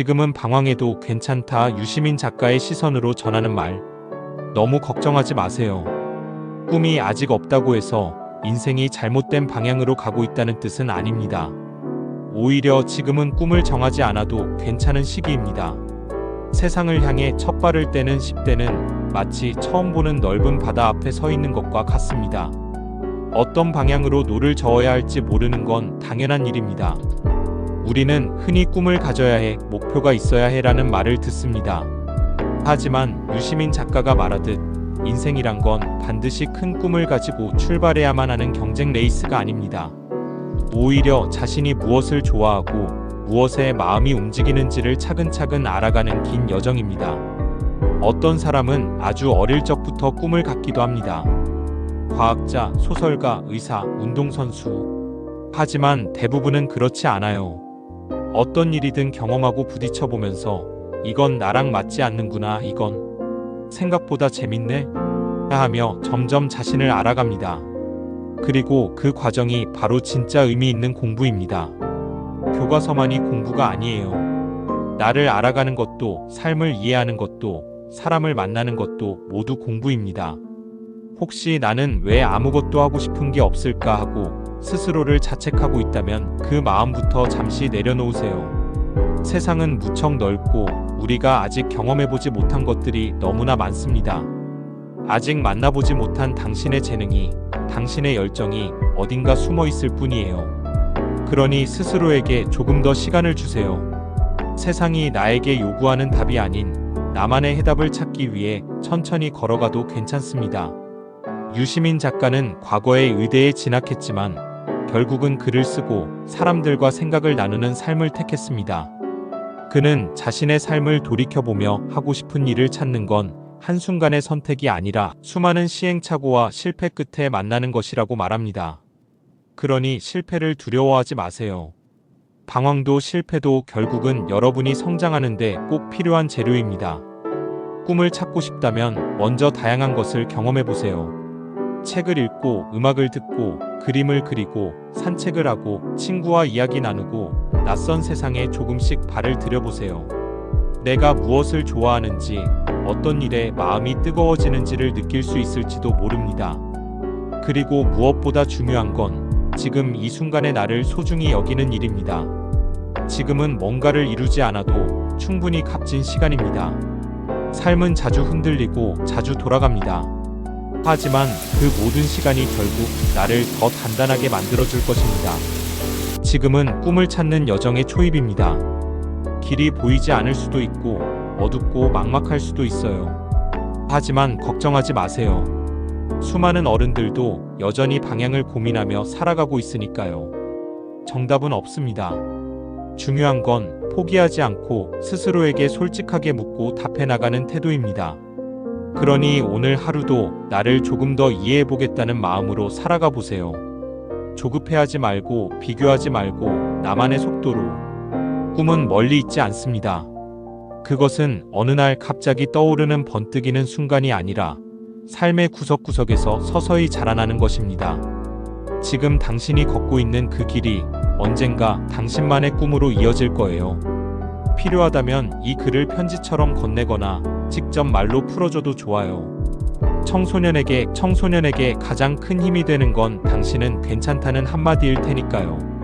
지금은 방황해도 괜찮다 유시민 작가의 시선으로 전하는 말. 너무 걱정하지 마세요. 꿈이 아직 없다고 해서 인생이 잘못된 방향으로 가고 있다는 뜻은 아닙니다. 오히려 지금은 꿈을 정하지 않아도 괜찮은 시기입니다. 세상을 향해 첫 발을 떼는 10대는 마치 처음 보는 넓은 바다 앞에 서 있는 것과 같습니다. 어떤 방향으로 노를 저어야 할지 모르는 건 당연한 일입니다. 우리는 흔히 꿈을 가져야 해, 목표가 있어야 해라는 말을 듣습니다. 하지만 유시민 작가가 말하듯 인생이란 건 반드시 큰 꿈을 가지고 출발해야만 하는 경쟁 레이스가 아닙니다. 오히려 자신이 무엇을 좋아하고 무엇에 마음이 움직이는지를 차근차근 알아가는 긴 여정입니다. 어떤 사람은 아주 어릴 적부터 꿈을 갖기도 합니다. 과학자, 소설가, 의사, 운동선수. 하지만 대부분은 그렇지 않아요. 어떤 일이든 경험하고 부딪혀 보면서 이건 나랑 맞지 않는구나, 이건 생각보다 재밌네? 하며 점점 자신을 알아갑니다. 그리고 그 과정이 바로 진짜 의미 있는 공부입니다. 교과서만이 공부가 아니에요. 나를 알아가는 것도, 삶을 이해하는 것도, 사람을 만나는 것도 모두 공부입니다. 혹시 나는 왜 아무것도 하고 싶은 게 없을까 하고 스스로를 자책하고 있다면 그 마음부터 잠시 내려놓으세요. 세상은 무척 넓고 우리가 아직 경험해보지 못한 것들이 너무나 많습니다. 아직 만나보지 못한 당신의 재능이, 당신의 열정이 어딘가 숨어 있을 뿐이에요. 그러니 스스로에게 조금 더 시간을 주세요. 세상이 나에게 요구하는 답이 아닌 나만의 해답을 찾기 위해 천천히 걸어가도 괜찮습니다. 유시민 작가는 과거에 의대에 진학했지만 결국은 글을 쓰고 사람들과 생각을 나누는 삶을 택했습니다. 그는 자신의 삶을 돌이켜보며 하고 싶은 일을 찾는 건 한순간의 선택이 아니라 수많은 시행착오와 실패 끝에 만나는 것이라고 말합니다. 그러니 실패를 두려워하지 마세요. 방황도 실패도 결국은 여러분이 성장하는데 꼭 필요한 재료입니다. 꿈을 찾고 싶다면 먼저 다양한 것을 경험해 보세요. 책을 읽고 음악을 듣고 그림을 그리고 산책을 하고 친구와 이야기 나누고 낯선 세상에 조금씩 발을 들여보세요. 내가 무엇을 좋아하는지 어떤 일에 마음이 뜨거워지는지를 느낄 수 있을지도 모릅니다. 그리고 무엇보다 중요한 건 지금 이 순간의 나를 소중히 여기는 일입니다. 지금은 뭔가를 이루지 않아도 충분히 값진 시간입니다. 삶은 자주 흔들리고 자주 돌아갑니다. 하지만 그 모든 시간이 결국 나를 더 단단하게 만들어줄 것입니다. 지금은 꿈을 찾는 여정의 초입입니다. 길이 보이지 않을 수도 있고 어둡고 막막할 수도 있어요. 하지만 걱정하지 마세요. 수많은 어른들도 여전히 방향을 고민하며 살아가고 있으니까요. 정답은 없습니다. 중요한 건 포기하지 않고 스스로에게 솔직하게 묻고 답해 나가는 태도입니다. 그러니 오늘 하루도 나를 조금 더 이해해 보겠다는 마음으로 살아가 보세요. 조급해하지 말고 비교하지 말고 나만의 속도로. 꿈은 멀리 있지 않습니다. 그것은 어느 날 갑자기 떠오르는 번뜩이는 순간이 아니라 삶의 구석구석에서 서서히 자라나는 것입니다. 지금 당신이 걷고 있는 그 길이 언젠가 당신만의 꿈으로 이어질 거예요. 필요하다면 이 글을 편지처럼 건네거나 직접 말로 풀어줘도 좋아요. 청소년에게 청소년에게 가장 큰 힘이 되는 건 당신은 괜찮다는 한마디일 테니까요.